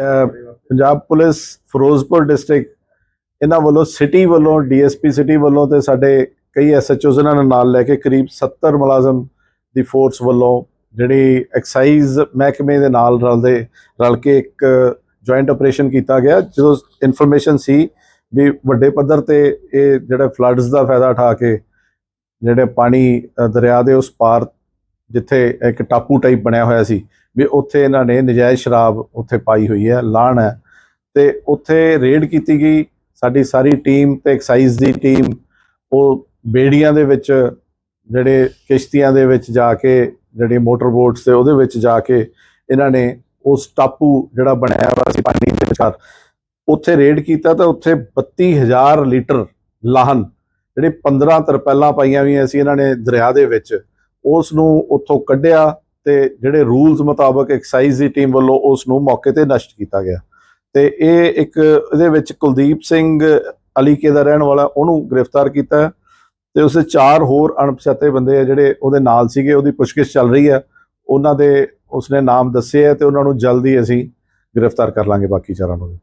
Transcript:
Punjab police, Firozpur district, ਇਹਨਾਂ ਵੱਲੋਂ city ਵੱਲੋਂ, ਡੀਐਸਪੀ ਸਿਟੀ ਵੱਲੋਂ ਤੇ ਸਾਡੇ ਕਈ ਐਸਐਚਓਜ਼ ਇਹਨਾਂ ਨੂੰ ਨਾਲ ਲੈ ਕੇ ਕਰੀਬ 70 ਮੁਲਾਜ਼ਮ ਦੀ ਫੋਰਸ ਵੱਲੋਂ ਜਿਹੜੀ ਐਕਸਾਈਜ਼ ਮਹਿਕਮੇ ਦੇ ਨਾਲ ਰਲਦੇ ਰਲ ਕੇ ਇੱਕ ਜੁਆਇੰਟ ਆਪਰੇਸ਼ਨ ਕੀਤਾ ਗਿਆ, ਜਦੋਂ ਇਨਫੋਰਮੇਸ਼ਨ ਸੀ ਵੀ ਵੱਡੇ ਪੱਧਰ ਤੇ ਇਹ ਜਿਹੜਾ ਫਲੱਡਸ ਦਾ ਫਾਇਦਾ ਉਠਾ ਕੇ ਜਿਹੜੇ ਪਾਣੀ ਦਰਿਆ ਦੇ ਉਸ ਪਾਰ ਜਿੱਥੇ ਇੱਕ ਟਾਪੂ ਟਾਈਪ ਬਣਿਆ ਹੋਇਆ ਸੀ ਵੀ ਉੱਥੇ ਇਹਨਾਂ ਨੇ ਨਜਾਇਜ਼ ਸ਼ਰਾਬ ਉੱਥੇ ਪਾਈ ਹੋਈ ਹੈ ਲਾਣ ਹੈ। ਤੇ ਉੱਥੇ ਰੇਡ ਕੀਤੀ ਗਈ। ਸਾਡੀ ਸਾਰੀ ਟੀਮ ਤੇ ਐਕਸਾਈਜ਼ ਦੀ ਟੀਮ, ਉਹ ਬੇੜੀਆਂ ਦੇ ਵਿੱਚ, ਜਿਹੜੇ ਕਿਸ਼ਤੀਆਂ ਦੇ ਵਿੱਚ ਜਾ ਕੇ, ਜਿਹੜੇ ਮੋਟਰ ਬੋਟਸ ਤੇ ਉਹਦੇ ਵਿੱਚ ਜਾ ਕੇ ਇਹਨਾਂ ਨੇ ਉਸ ਟਾਪੂ ਜਿਹੜਾ ਬਣਾਇਆ ਹੋਇਆ ਸੀ ਪਾਣੀ ਦੇ ਵਿਚਕਾਰ, ਉੱਥੇ ਰੇਡ ਕੀਤਾ ਤਾਂ ਉੱਥੇ 32000 ਲੀਟਰ ਲਾਹਨ ਜਿਹੜੇ 15 ਤਰਪੈਲਾਂ ਪਾਈਆਂ ਹੋਈਆਂ ਸੀ ਇਹਨਾਂ ਨੇ ਦਰਿਆ ਦੇ ਵਿੱਚ, ਉਸ ਨੂੰ ਉੱਥੋਂ ਕੱਢਿਆ ਤੇ ਜਿਹੜੇ ਰੂਲਸ ਮੁਤਾਬਕ ਐਕਸਾਈਜ਼ ਦੀ ਟੀਮ ਵੱਲੋਂ ਉਸ ਨੂੰ ਮੌਕੇ ਤੇ ਨਸ਼ਟ ਕੀਤਾ ਗਿਆ। ਤੇ ਇਹ ਇੱਕ, ਇਹਦੇ ਵਿੱਚ ਕੁਲਦੀਪ ਸਿੰਘ ਅਲੀਕੇ ਦਾ ਰਹਿਣ ਵਾਲਾ, ਉਹਨੂੰ ਗ੍ਰਿਫਤਾਰ ਕੀਤਾ ਹੈ ਤੇ ਉਸੇ ਚਾਰ ਹੋਰ ਅਣਪਛਾਤੇ ਬੰਦੇ ਆ ਜਿਹੜੇ ਉਹਦੇ ਨਾਲ ਸੀਗੇ, ਉਹਦੀ ਪੁੱਛਗਿੱਛ ਚੱਲ ਰਹੀ ਹੈ। ਉਹਨਾਂ ਦੇ ਉਸਨੇ ਨਾਮ ਦੱਸੇ ਹੈ ਤੇ ਉਹਨਾਂ ਨੂੰ ਜਲਦੀ ਅਸੀਂ ਗ੍ਰਿਫਤਾਰ ਕਰ ਲਾਂਗੇ ਬਾਕੀ ਚਾਰਾਂ ਨੂੰ।